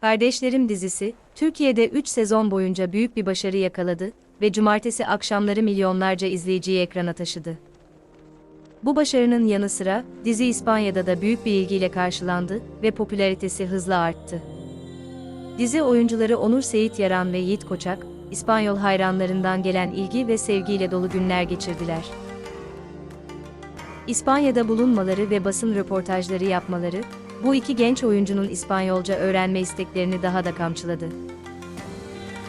Kardeşlerim dizisi, Türkiye'de 3 sezon boyunca büyük bir başarı yakaladı ve cumartesi akşamları milyonlarca izleyiciyi ekrana taşıdı. Bu başarının yanı sıra, dizi İspanya'da da büyük bir ilgiyle karşılandı ve popülaritesi hızla arttı. Dizi oyuncuları Onur Seyit Yaran ve Yiğit Koçak, İspanyol hayranlarından gelen ilgi ve sevgiyle dolu günler geçirdiler. İspanya'da bulunmaları ve basın röportajları yapmaları, bu iki genç oyuncunun İspanyolca öğrenme isteklerini daha da kamçıladı.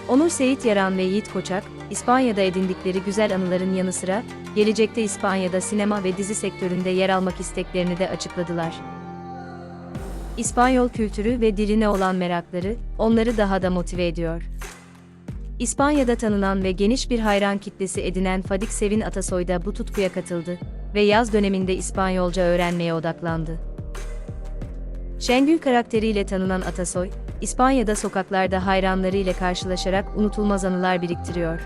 Onur Seyit Yaran ve Yiğit Koçak, İspanya'da edindikleri güzel anıların yanı sıra, gelecekte İspanya'da sinema ve dizi sektöründe yer almak isteklerini de açıkladılar. İspanyol kültürü ve diline olan merakları, onları daha da motive ediyor. İspanya'da tanınan ve geniş bir hayran kitlesi edinen Fadik Sevin Atasoy da bu tutkuya katıldı ve yaz döneminde İspanyolca öğrenmeye odaklandı. Şengül karakteriyle tanınan Atasoy, İspanya'da sokaklarda hayranlarıyla karşılaşarak unutulmaz anılar biriktiriyor.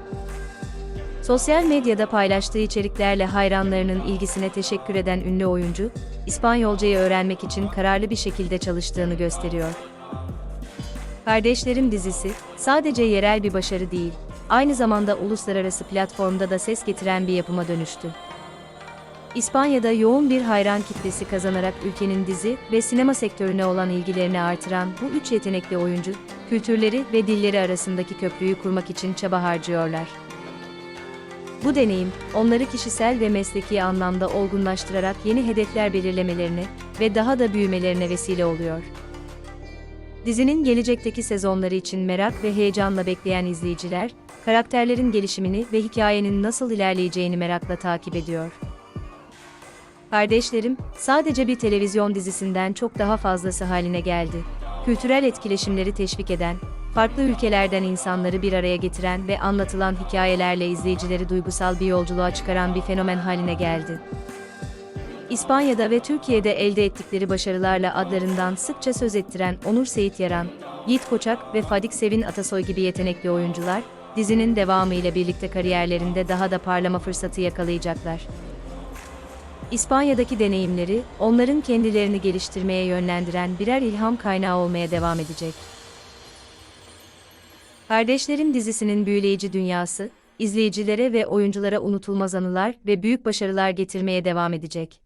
Sosyal medyada paylaştığı içeriklerle hayranlarının ilgisine teşekkür eden ünlü oyuncu, İspanyolcayı öğrenmek için kararlı bir şekilde çalıştığını gösteriyor. Kardeşlerim dizisi, sadece yerel bir başarı değil, aynı zamanda uluslararası platformda da ses getiren bir yapıma dönüştü. İspanya'da yoğun bir hayran kitlesi kazanarak ülkenin dizi ve sinema sektörüne olan ilgilerini artıran bu üç yetenekli oyuncu, kültürleri ve dilleri arasındaki köprüyü kurmak için çaba harcıyorlar. Bu deneyim, onları kişisel ve mesleki anlamda olgunlaştırarak yeni hedefler belirlemelerine ve daha da büyümelerine vesile oluyor. Dizinin gelecekteki sezonları için merak ve heyecanla bekleyen izleyiciler, karakterlerin gelişimini ve hikayenin nasıl ilerleyeceğini merakla takip ediyor. Kardeşlerim, sadece bir televizyon dizisinden çok daha fazlası haline geldi. Kültürel etkileşimleri teşvik eden, farklı ülkelerden insanları bir araya getiren ve anlatılan hikayelerle izleyicileri duygusal bir yolculuğa çıkaran bir fenomen haline geldi. İspanya'da ve Türkiye'de elde ettikleri başarılarla adlarından sıkça söz ettiren Onur Seyit Yaran, Yiğit Koçak ve Fadik Sevin Atasoy gibi yetenekli oyuncular, dizinin devamı ile birlikte kariyerlerinde daha da parlama fırsatı yakalayacaklar. İspanya'daki deneyimleri, onların kendilerini geliştirmeye yönlendiren birer ilham kaynağı olmaya devam edecek. Kardeşlerim dizisinin büyüleyici dünyası, izleyicilere ve oyunculara unutulmaz anılar ve büyük başarılar getirmeye devam edecek.